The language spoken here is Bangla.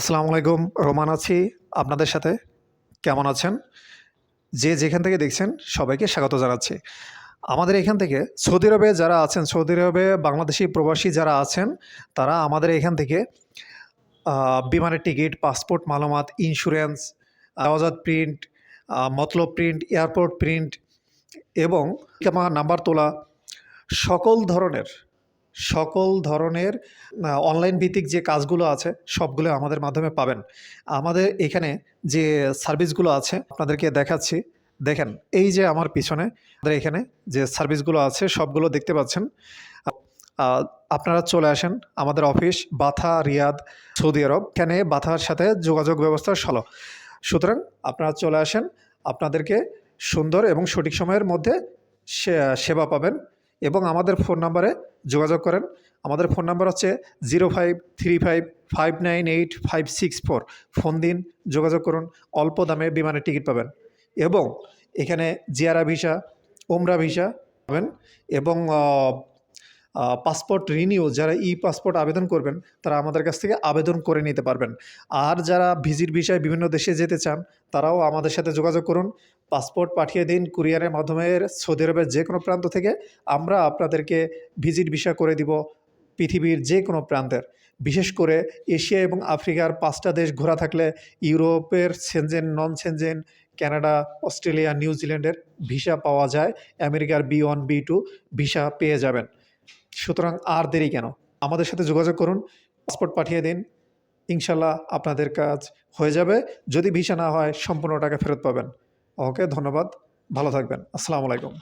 আসসালামু আলাইকুম, রোমান আছি আপনাদের সাথে। কেমন আছেন? যে যেখান থেকে দেখছেন সবাইকে স্বাগত জানাচ্ছি। আমাদের এখান থেকে সৌদি আরবে যারা আছেন, সৌদি আরবে বাংলাদেশি প্রবাসী যারা আছেন, তারা আমাদের এখান থেকে বিমানের টিকিট, পাসপোর্ট মালামাত ইন্স্যুরেন্স আওয়াজাত প্রিন্ট মতলব প্রিন্ট এয়ারপোর্ট প্রিন্ট এবং নাম্বার তোলা সকল ধরনের সকল ধরনের অনলাইন ভিত্তিক যে কাজগুলো আছে, সবগুলো আমাদের মাধ্যমে পাবেন। আমাদের এখানে যে সার্ভিসগুলো আছে, আপনাদেরকে দেখাচ্ছি। দেখেন, এই যে আমার পিছনে, আমাদের এখানে যে সার্ভিসগুলো আছে, সবগুলো দেখতে পাচ্ছেন। আপনারা চলে আসেন আমাদের অফিস বাথা, রিয়াদ, সৌদি আরব। এখানে বাথার সাথে যোগাযোগ ব্যবস্থা ভালো। সুতরাং আপনারা চলে আসেন, আপনাদেরকে সুন্দর এবং সঠিক সময়ের মধ্যে সেবা পাবেন। এবং আমাদের ফোন নাম্বারে যোগাযোগ করেন। আমাদের ফোন নাম্বার হচ্ছে zero five three five five nine eight five six four. Phone দিন, যোগাযোগ করুন, অল্প দামে বিমানের টিকিট পাবেন। এবং এখানে জিয়ারা ভিসা ওমরা ভিসা পাবেন এবং পাসপোর্ট রিনিউ যারা ই পাসপোর্ট আবেদন করবেন, তারা আমাদের কাছ থেকে আবেদন করে নিতে পারবেন। আর যারা ভিজিট ভিসায় বিভিন্ন দেশে যেতে চান, তারাও আমাদের সাথে যোগাযোগ করুন। পাসপোর্ট পাঠিয়ে দিন কুরিয়ারের মাধ্যমে সৌদি আরবের যে কোনো প্রান্ত থেকে। আমরা আপনাদেরকে ভিজিট ভিসা করে দিব পৃথিবীর যে কোনো প্রান্তের। বিশেষ করে এশিয়া এবং আফ্রিকার পাঁচটা দেশ ঘোরা থাকলে ইউরোপের Schengen non Schengen Canada Australia নিউজিল্যান্ডের ভিসা পাওয়া যায়। আমেরিকার B one B two visa পেয়ে যাবেন। সুতরাং আর দেরি কেন? আমাদের সাথে যোগাযোগ করুন পাসপোর্ট পাঠিয়ে দিন ইনশাল্লাহ আপনাদের কাজ হয়ে যাবে। যদি ভিসা না হয়, সম্পূর্ণ টাকা ফেরত পাবেন। ওকে, ধন্যবাদ। ভালো থাকবেন। আসসালামু আলাইকুম।